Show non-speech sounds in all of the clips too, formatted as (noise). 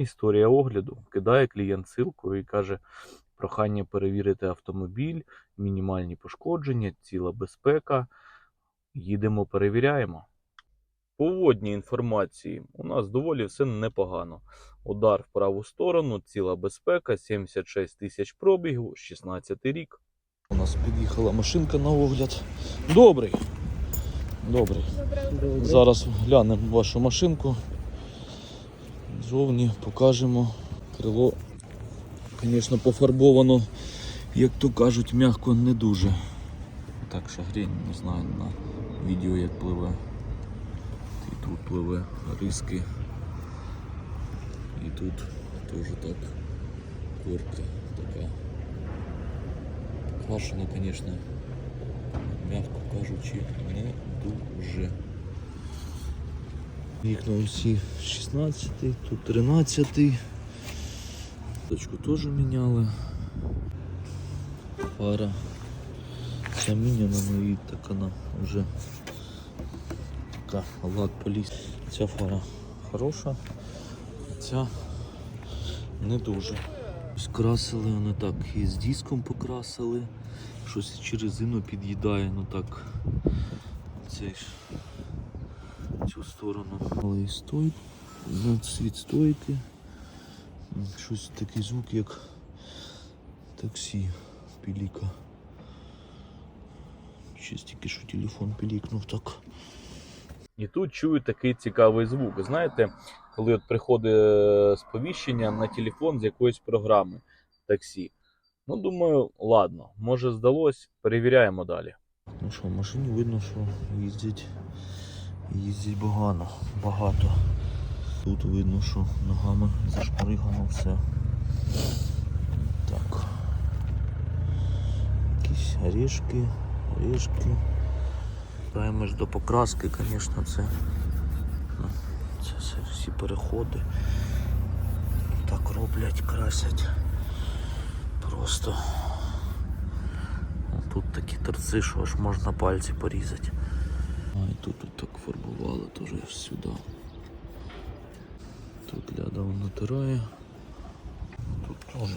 Історія огляду. Кидає клієнт ссылку і каже: прохання перевірити автомобіль, мінімальні пошкодження, ціла безпека. Їдемо, перевіряємо. По водній інформації у нас доволі все непогано. Удар в праву сторону, ціла безпека, 76 тисяч пробігу, 16 рік. У нас під'їхала машинка на огляд. Добрий. Добрий. Зараз глянемо вашу машинку. Зовні покажемо. Крило, звісно, пофарбовано, як то кажуть, м'яко не дуже. Так, шагрень, не знаю, на відео як пливе. І тут пливе риски. І тут теж так корка така. Покрашена, звісно, м'яко кажучи, не дуже. Вікна усі 16, тут 13. Точку теж міняли. Фара. Ця міняна, ну і так вона вже така лак поліз. Ця фара хороша, ця не дуже. Ось Красили вони так і з диском покрасили. Щось чи резину під'їдає, ну так. Цей ж цю сторону. Але і стойк, ну, світ стойки. Щось такий звук, як таксі піліка. Ще тільки що телефон пілікнув так. І тут чую такий цікавий звук. Знаєте, коли от приходить е, сповіщення на телефон з якоїсь програми таксі. Ну, думаю, ладно, може здалось, перевіряємо далі. Ну що, в машині видно, що їздять, їздять багато, багато. Тут видно, що ногами зашпоригано все. Так. Якісь орешки, орешки. Даємо ж до покраски, звісно, це, ну, це все всі переходи. Так роблять, красять. Просто. Тут такі торці, що аж можна пальці порізати. А і тут, тут так фарбували теж сюди. Тут ляда натирає. Тут теж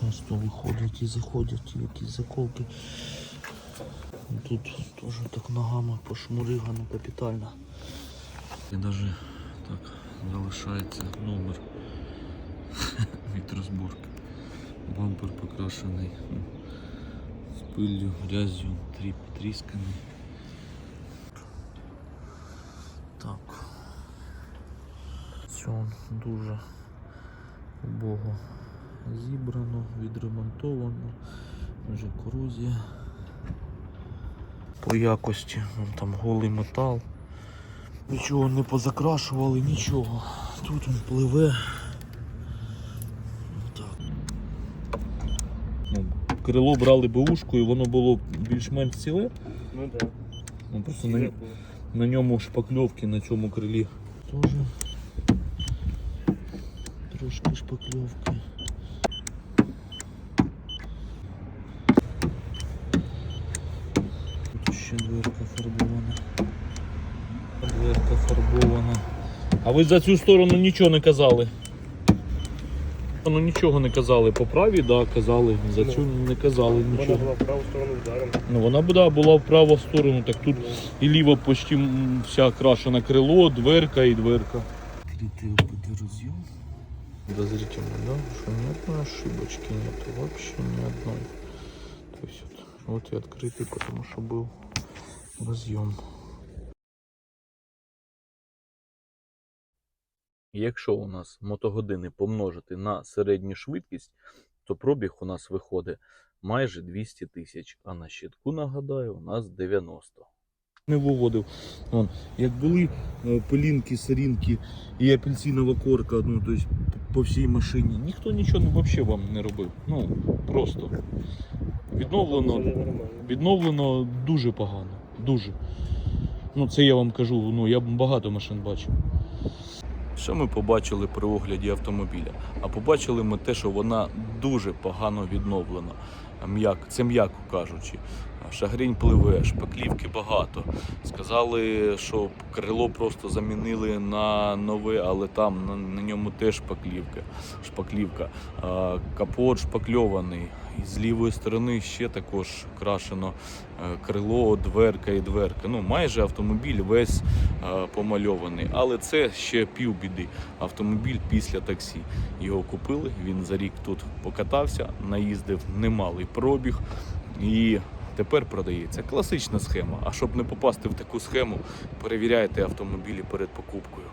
часто виходять і заходять якісь заколки. Тут теж так ногами пошмуригано капітально. І навіть так залишається номер (laughs) від розборки. Бампер покрашений з пиллю, грязю, тріп трісканий. Так. Все дуже убого зібрано, відремонтовано, вже корозія. По якості, вон там голий метал. Нічого не позакрашували, нічого. Тут він пливе. Ну, крило брали бушку і воно було більш-менш ціле. Ну да. Ну, просто на, на ньому шпакльовки на цьому крилі. Тоже трошки шпакльовки. Тут ще дверка фарбована. Дверка фарбована. А ви за цю сторону нічого не казали? Ну нічого не казали. По правій, да, казали. За цю не казали Вона нічого. була в праву сторону ударом. Ну, вона була, була в праву сторону, так тут і ліво почти м, вся окрашена крило, дверка і дверка. Открытый ОБД разъем. Подозрительно, да? Что ни одной ошибочки нет, вообще ни одной. То есть вот, вот и открытый, потому что был разъем. Якщо у нас мотогодини помножити на середню швидкість, то пробіг у нас виходить майже 200 тисяч, а на щитку, нагадаю, у нас 90. Не виводив. Вон, як були е, пилінки, сорінки і апельсинова корка, ну, тобто по всій машині, ніхто нічого ну, взагалі вам не робив. Ну, просто. Відновлено, відновлено дуже погано. Дуже. Ну, це я вам кажу, ну я багато машин бачив. Що ми побачили при огляді автомобіля? А побачили ми те, що вона дуже погано відновлена. це м'яко кажучи. Шагрінь пливе, шпаклівки багато. Сказали, що крило просто замінили на нове, але там на, на ньому теж шпаклівка. шпаклівка. А, Капот шпакльований. І з лівої сторони ще також крашено е, крило, дверка і дверка. Ну, майже автомобіль весь е, помальований. Але це ще півбіди. Автомобіль після таксі. Його купили, він за рік тут покатався, наїздив немалий пробіг і тепер продається. Класична схема. А щоб не попасти в таку схему, перевіряйте автомобілі перед покупкою.